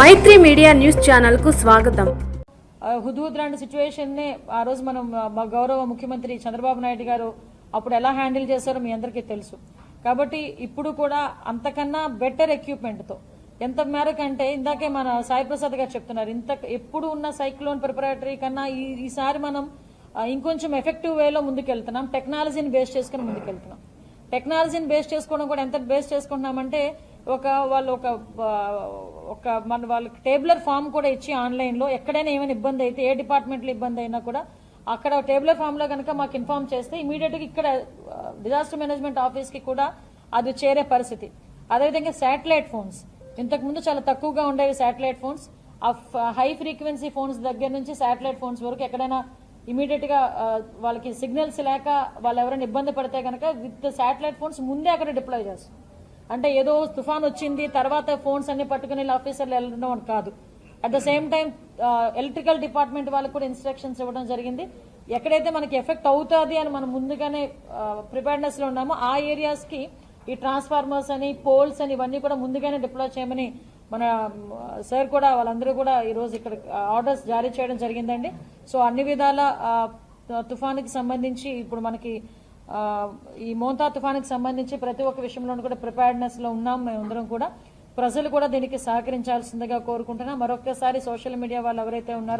మైత్రి media news ఛానల్కు స్వాగతం. ఆ హుదూద్ లాంటి సిచ్యువేషన్ నే ఆ రోజు మనం మా గౌరవ ముఖ్యమంత్రి చంద్రబాబు నాయుడు గారు అప్పుడు ఎలా హ్యాండిల్ చేశారో మీ అందరికీ తెలుసు. కాబట్టి ఇప్పుడు కూడా అంతకన్నా బెటర్ ఎక్విప్మెంట్తో ఎంత మేరకు అంటే ఇందాకే మన సాయి ప్రసాద్ గారు చెప్తున్నారు ఇంత ఎప్పుడు ఉన్న సైక్లోన్ ప్రిపరేటరీ కన్నా ఈ ఈసారి మనం ఇంకొంచెం ఎఫెక్టివ్ వేలో ముందుకెళ్తున్నాం టెక్నాలజీని బేస్ చేసుకుని ముందుకెళ్తున్నాం. టెక్నాలజీని బేస్ చేసుకోవడం కూడా ఎంత బేస్ చేసుకుంటున్నామంటే ఒక వాళ్ళు ఒక ఒక మన వాళ్ళకి టేబులర్ ఫామ్ కూడా ఇచ్చి ఆన్లైన్లో ఎక్కడైనా ఏమైనా ఇబ్బంది అయితే ఏ డిపార్ట్మెంట్లో ఇబ్బంది అయినా కూడా అక్కడ టేబులర్ ఫామ్లో కనుక మాకు ఇన్ఫార్మ్ చేస్తే ఇమీడియట్గా ఇక్కడ డిజాస్టర్ మేనేజ్మెంట్ ఆఫీస్కి కూడా అది చేరే పరిస్థితి. అదేవిధంగా శాటిలైట్ ఫోన్స్. ఇంతకుముందు చాలా తక్కువగా ఉండేవి శాటిలైట్ ఫోన్స్. ఆ హై ఫ్రీక్వెన్సీ ఫోన్స్ దగ్గర నుంచి శాటిలైట్ ఫోన్స్ వరకు ఎక్కడైనా ఇమీడియట్గా వాళ్ళకి సిగ్నల్స్ లేక వాళ్ళు ఎవరైనా ఇబ్బంది పడితే కనుక విత్ శాటిలైట్ ఫోన్స్ ముందే అక్కడ డిప్లాయ్ చేస్తాం. అంటే ఏదో తుఫాన్ వచ్చింది తర్వాత ఫోన్స్ అన్ని పట్టుకుని ఆఫీసర్లు వెళ్ళడం అని కాదు. At the same time electrical department వాళ్ళకి కూడా ఇన్స్ట్రక్షన్స్ ఇవ్వడం జరిగింది. ఎక్కడైతే మనకి ఎఫెక్ట్ అవుతుంది అని మనం ముందుగానే ప్రిపేర్నెస్లో ఉన్నామో ఆ ఏరియాస్కి ఈ ట్రాన్స్ఫార్మర్స్ అని పోల్స్ అని ఇవన్నీ కూడా ముందుగానే డిప్లాయ్ చేయమని మన సార్ కూడా వాళ్ళందరూ కూడా ఈరోజు ఇక్కడ ఆర్డర్స్ జారీ చేయడం జరిగిందండి. సో అన్ని విధాల తుఫానికి సంబంధించి ఇప్పుడు మనకి ఈ మోంతా తుఫానికి సంబంధించి ప్రతి ఒక్క విషయంలోనూ కూడా ప్రిపేర్డ్నెస్లో ఉన్నాం మేమందరం కూడా. ప్రజలు కూడా దీనికి సహకరించాల్సిందిగా కోరుకుంటున్నాం. మరొక్కసారి సోషల్ మీడియా వాళ్ళు ఎవరైతే ఉన్నారో